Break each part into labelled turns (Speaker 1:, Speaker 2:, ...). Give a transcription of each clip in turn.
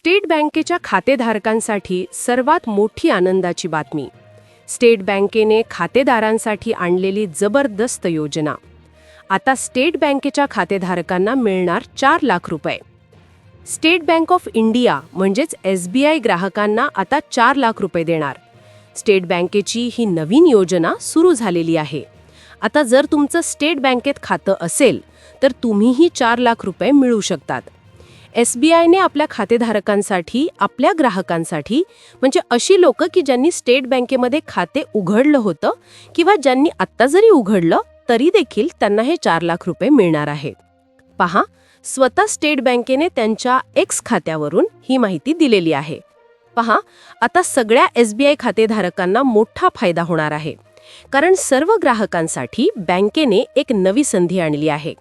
Speaker 1: State बँकेच्या खातेधारकांसाठी सर्वात मोठी आनंदाची बातमी. स्टेट बँकेने खातेदारांसाठी आणलेली जबरदस्त योजना. आता स्टेट बँकेच्या खातेधारकांना मिळणार चार लाख रुपये. स्टेट बँक ऑफ इंडिया म्हणजेच एस बी आय ग्राहकांना आता चार लाख रुपये देणार. स्टेट बँकेची ही नवीन योजना सुरू झालेली आहे. आता जर तुमचं स्टेट बँकेत खातं असेल तर तुम्हीही चार लाख रुपये मिळू शकतात. एस बी आयने आपल्या खातेधारकांसाठी आपल्या ग्राहकांसाठी म्हणजे अशी लोकं की ज्यांनी स्टेट बँकेमध्ये खाते उघडलं होतं किंवा ज्यांनी आत्ता जरी उघडलं तरी देखील त्यांना हे चार लाख रुपये मिळणार आहेत. पहा स्वतः स्टेट बँकेने त्यांच्या एक्स खात्यावरून ही माहिती दिलेली आहे. पहा आता सगळ्या एस बी आय खातेधारकांना मोठा फायदा होणार आहे. कारण सर्व ग्राहकांसाठी बँकेने एक नवी संधी आणली आहे.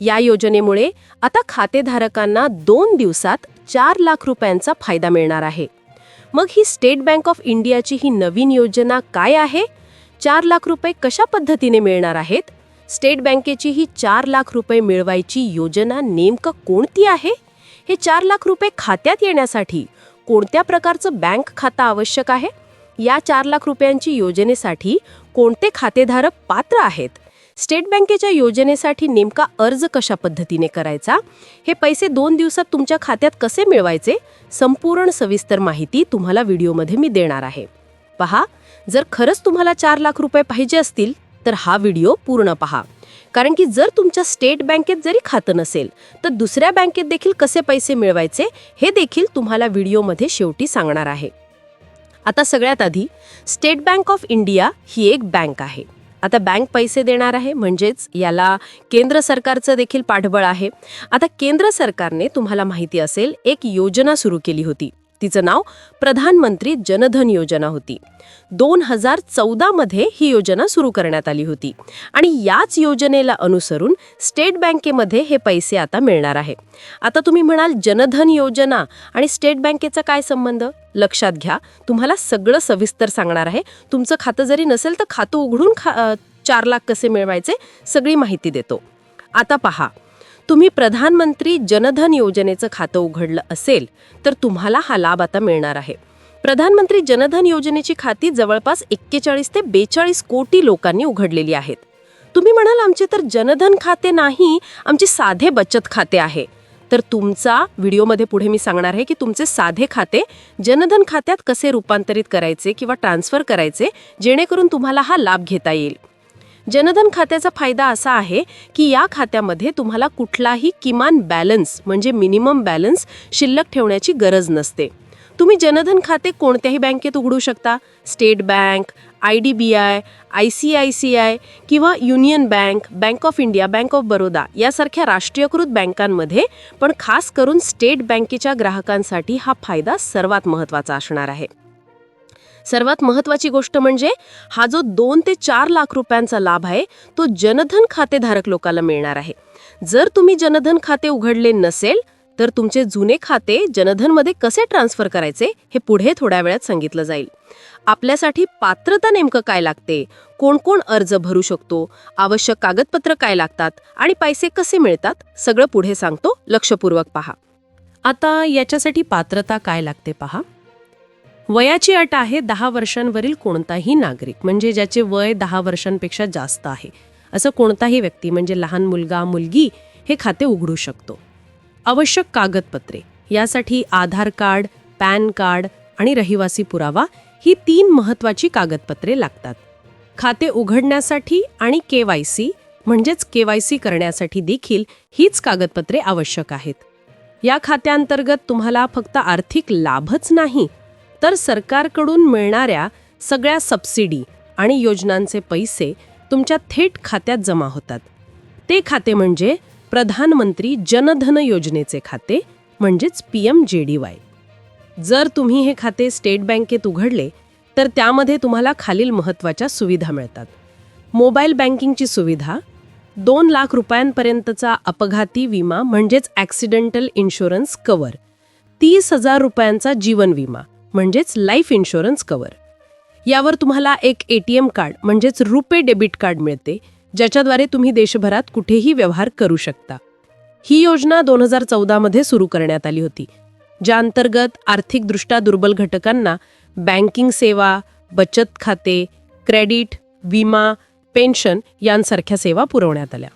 Speaker 1: या योजनेमुळे आता खातेधारकांना दोन दिवसात चार लाख रुपयांचा फायदा मिळणार आहे. मग ही स्टेट बँक ऑफ इंडियाची ही नवीन योजना काय आहे? चार लाख रुपये कशा पद्धतीने मिळणार आहेत? स्टेट बँकेची ही चार लाख रुपये मिळवायची योजना नेमकं कोणती आहे? हे चार लाख रुपये खात्यात येण्यासाठी कोणत्या प्रकारचं बँक खातं आवश्यक आहे? या चार लाख रुपयांची योजनेसाठी कोणते खातेधारक पात्र आहेत? स्टेट बँकेच्या योजनेसाठी नेमका अर्ज कशा पद्धतीने करायचा? हे पैसे दोन दिवसात तुमच्या खात्यात कसे मिळवायचे? संपूर्ण सविस्तर माहिती तुम्हाला व्हिडिओमध्ये मी देणार आहे. पहा जर खरंच तुम्हाला चार लाख रुपये पाहिजे असतील तर हा व्हिडिओ पूर्ण पहा. कारण की जर तुमच्या स्टेट बँकेत जरी खातं नसेल तर दुसऱ्या बँकेत देखील कसे पैसे मिळवायचे हे देखील तुम्हाला व्हिडिओमध्ये शेवटी सांगणार आहे. आता सगळ्यात आधी स्टेट बँक ऑफ इंडिया ही एक बँक आहे. आता बँक पैसे देणार आहे म्हणजेच याला केंद्र सरकारचं देखील पाठबळ आहे. आता केंद्र सरकारने तुम्हाला माहिती असेल एक योजना सुरू केली होती. तिचं नाव प्रधानमंत्री जनधन योजना होती. दोन हजार चौदामध्ये ही योजना सुरू करण्यात आली होती आणि याच योजनेला अनुसरून स्टेट बँकेमध्ये हे पैसे आता मिळणार आहे. आता तुम्ही म्हणाल जनधन योजना आणि स्टेट बँकेचा काय संबंध? लक्षात घ्या तुम्हाला सगळं सविस्तर सांगणार आहे. तुमचं खातं जरी नसेल तर खातं उघडून खा चार लाख कसे मिळवायचे? सगळी माहिती देतो. आता पहा तुम्ही प्रधानमंत्री जनधन योजनेचं खातं उघडलं असेल तर तुम्हाला हा लाभ आता मिळणार आहे. प्रधानमंत्री जनधन योजनेची खाती जवळपास एक्केचाळीस ते बेचाळीस कोटी लोकांनी उघडलेली आहेत. तुम्ही म्हणाल आमचे तर जनधन खाते नाही आमचे साधे बचत खाते आहे. तर तुमचा व्हिडिओमध्ये पुढे मी सांगणार आहे की तुमचे साधे खाते जनधन खात्यात कसे रूपांतरित करायचे किंवा ट्रान्सफर करायचे जेणेकरून तुम्हाला हा लाभ घेता येईल. जनधन खात्याचा फायदा असा आहे की या खात्यामध्ये तुम्हाला कुठलाही किमान बॅलन्स म्हणजे मिनिमम बॅलन्स शिल्लक ठेवण्याची गरज नसते. तुम्ही जनधन खाते कोणत्याही बँकेत उघडू शकता. State Bank I D B I I C I C I किंवा Union Bank Bank of India Bank of Baroda यासारख्या राष्ट्रीयकृत बँकांमध्ये पण खास करून स्टेट बँकेच्या ग्राहकांसाठी हा फायदा सर्वात महत्त्वाचा असणार आहे. सर्वात महत्त्वाची गोष्ट म्हणजे हा जो दोन ते चार लाख रुपयांचा लाभ आहे तो जनधन खातेधारक लोकांना मिळणार आहे. जर तुम्ही जनधन खाते उघडले नसेल तर तुमचे जुने खाते जनधनमध्ये कसे ट्रान्सफर करायचे हे पुढे थोड्या वेळात सांगितलं जाईल. आपल्यासाठी पात्रता नेमकं काय लागते कोण कोण अर्ज भरू शकतो आवश्यक कागदपत्र काय लागतात आणि पैसे कसे मिळतात सगळं पुढे सांगतो. लक्षपूर्वक पहा. आता याच्यासाठी पात्रता काय लागते पहा. वयाची अट आहे दहा वर्षांवरील कोणताही नागरिक म्हणजे ज्याचे वय दहा वर्षांपेक्षा जास्त आहे. असं कोणताही व्यक्ती म्हणजे लहान मुलगा मुलगी हे खाते उघडू शकतो. आवश्यक कागदपत्रे यासाठी आधार कार्ड पॅन कार्ड आणि रहिवासी पुरावा ही तीन महत्त्वाची कागदपत्रे लागतात. खाते उघडण्यासाठी आणि के वाय सी म्हणजेच के वाय सी करण्यासाठी देखील हीच कागदपत्रे आवश्यक आहेत. या खात्यांतर्गत तुम्हाला फक्त आर्थिक लाभच नाही तर सरकारकडून मिळणाऱ्या सगळ्या सबसिडी आणि योजनांचे पैसे तुमच्या थेट खात्यात जमा होतात. ते खाते म्हणजे प्रधानमंत्री जनधन योजनेचे खाते म्हणजेच P M J D Y. जर तुम्ही हे खाते स्टेट बँकेत उघडले तर त्यामध्ये तुम्हाला खालील महत्त्वाच्या सुविधा मिळतात. मोबाईल बँकिंगची सुविधा दोन लाख रुपयांपर्यंतचा अपघाती विमा म्हणजेच ॲक्सिडेंटल इन्शुरन्स कवर तीस हजार रुपयांचा जीवन विमा म्हणजेच लाईफ इन्शुरन्स कवर यावर तुम्हाला एक ए टी एम कार्ड म्हणजेच रुपे डेबिट कार्ड मिळते ज्याच्याद्वारे तुम्ही देशभरात कुठेही व्यवहार करू शकता. ही योजना दोन हजार चौदामध्ये सुरू करण्यात आली होती ज्या अंतर्गत आर्थिकदृष्ट्या दुर्बल घटकांना बँकिंग सेवा बचत खाते क्रेडिट विमा पेन्शन यांसारख्या सेवा पुरवण्यात आल्या.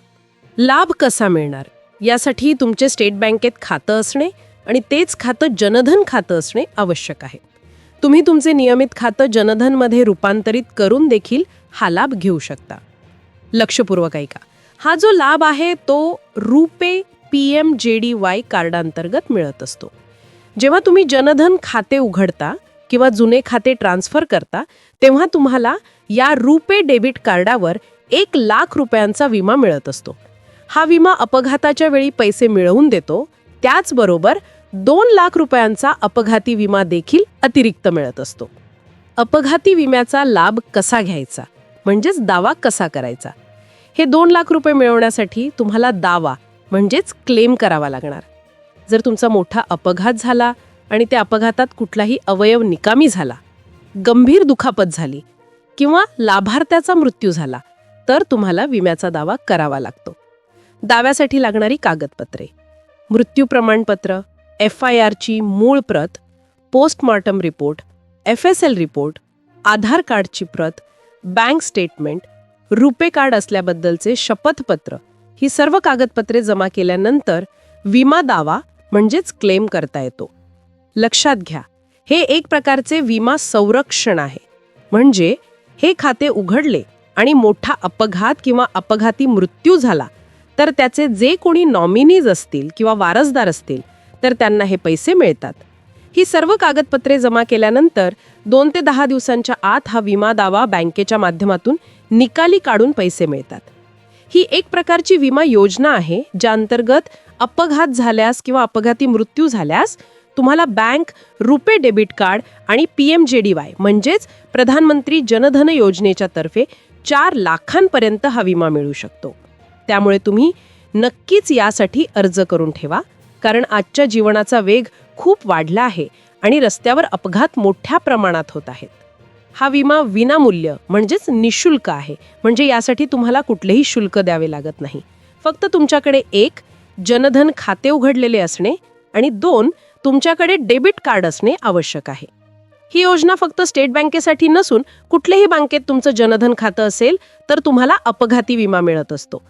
Speaker 1: लाभ कसा मिळणार? यासाठी तुमचे स्टेट बँकेत खातं असणे आणि तेच खातं जनधन खातं असणे आवश्यक आहे. तुम्ही तुमचे नियमित खातं जनधनमध्ये रूपांतरित करून देखील हा लाभ घेऊ शकता. लक्षपूर्वक ऐका. हा जो लाभ आहे तो RuPay P M J D Y कार्डांतर्गत मिळत असतो. जेव्हा तुम्ही जनधन खाते उघडता किंवा जुने खाते ट्रान्स्फर करता तेव्हा तुम्हाला या रुपे डेबिट कार्डावर एक लाख रुपयांचा विमा मिळत असतो. हा विमा अपघाताच्या वेळी पैसे मिळवून देतो. त्याचबरोबर दोन लाख रुपयांचा अपघाती विमा देखील अतिरिक्त मिळत असतो. अपघाती विम्याचा लाभ कसा घ्यायचा? म्हणजेच दावा कसा करायचा? हे दोन लाख रुपये मिळवण्यासाठी तुम्हाला दावा म्हणजेच क्लेम करावा लागणार. जर तुमचा मोठा अपघात झाला आणि त्या अपघातात कुठलाही अवयव निकामी झाला गंभीर दुखापत झाली किंवा लाभार्थ्याचा मृत्यू झाला तर तुम्हाला विम्याचा दावा करावा लागतो. दाव्यासाठी लागणारी कागदपत्रे मृत्यू प्रमाणपत्र एफ आय आरची मूळ प्रत postmortem report F S L report Aadhaar कार्डची प्रत बँक स्टेटमेंट रुपे कार्ड असल्याबद्दलचे शपथपत्र ही सर्व कागदपत्रे जमा केल्यानंतर विमा दावा म्हणजेच क्लेम करता येतो. लक्षात घ्या हे एक प्रकारचे विमा संरक्षण आहे. म्हणजे हे खाते उघडले आणि मोठा अपघात किंवा अपघाती मृत्यू झाला तर त्याचे जे कोणी नॉमिनीज असतील किंवा वारसदार असतील तर त्यांना हे पैसे मिळतात. ही सर्व कागदपत्रे जमा केल्यानंतर दोन ते दहा दिवसांच्या आत हा विमा दावा बँकेच्या माध्यमातून निकाली काढून पैसे मिळतात. ही एक प्रकारची विमा योजना आहे ज्या अंतर्गत अपघात झाल्यास किंवा अपघाती मृत्यू झाल्यास तुम्हाला बँक रुपे डेबिट कार्ड आणि P M J D Y म्हणजेच प्रधानमंत्री जनधन योजनेच्या तर्फे चार लाखांपर्यंत हा विमा मिळू शकतो. त्यामुळे तुम्ही नक्कीच यासाठी अर्ज करून ठेवा. कारण आजच्या जीवनाचा वेग खूप वाढला आहे आणि रस्त्यावर अपघात मोठ्या प्रमाणात होत आहेत. हा विमा विनामूल्य म्हणजेच निशुल्क आहे. म्हणजे यासाठी तुम्हाला कुठलेही शुल्क द्यावे लागत नाही. फक्त तुमच्याकडे एक जनधन खाते उघडलेले असणे आणि दोन तुमच्याकडे डेबिट कार्ड असणे आवश्यक आहे. ही योजना फक्त स्टेट बँकेसाठी नसून कुठल्याही बँकेत तुमचं जनधन खातं असेल तर तुम्हाला अपघाती विमा मिळत असतो.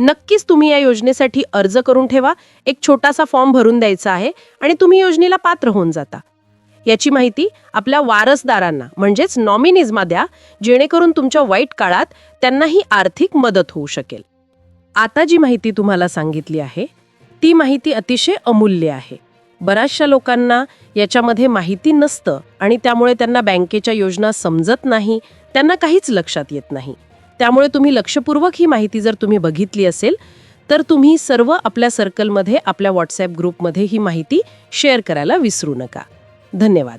Speaker 1: नक्कीच तुम्ही या योजनेसाठी अर्ज करून ठेवा. एक छोटासा फॉर्म भरून द्यायचा आहे आणि तुम्ही योजनेला पात्र होऊन जाता. याची माहिती आपल्या वारसदारांना म्हणजेच नॉमिनीजमा द्या जेणेकरून तुमच्या वाईट काळात त्यांनाही आर्थिक मदत होऊ शकेल. आता जी माहिती तुम्हाला सांगितली आहे ती माहिती अतिशय अमूल्य आहे. बऱ्याचशा लोकांना याच्यामध्ये माहिती नसतं आणि त्यामुळे त्यांना बँकेच्या योजना समजत नाही त्यांना काहीच लक्षात येत नाही. त्यामुळे तुम्ही लक्षपूर्वक ही माहिती जर तुम्ही बघितली असेल तर तुम्ही सर्व आपल्या सर्कलमध्ये आपल्या व्हॉट्सॲप ग्रुपमध्ये ही माहिती शेअर करायला विसरू नका. धन्यवाद.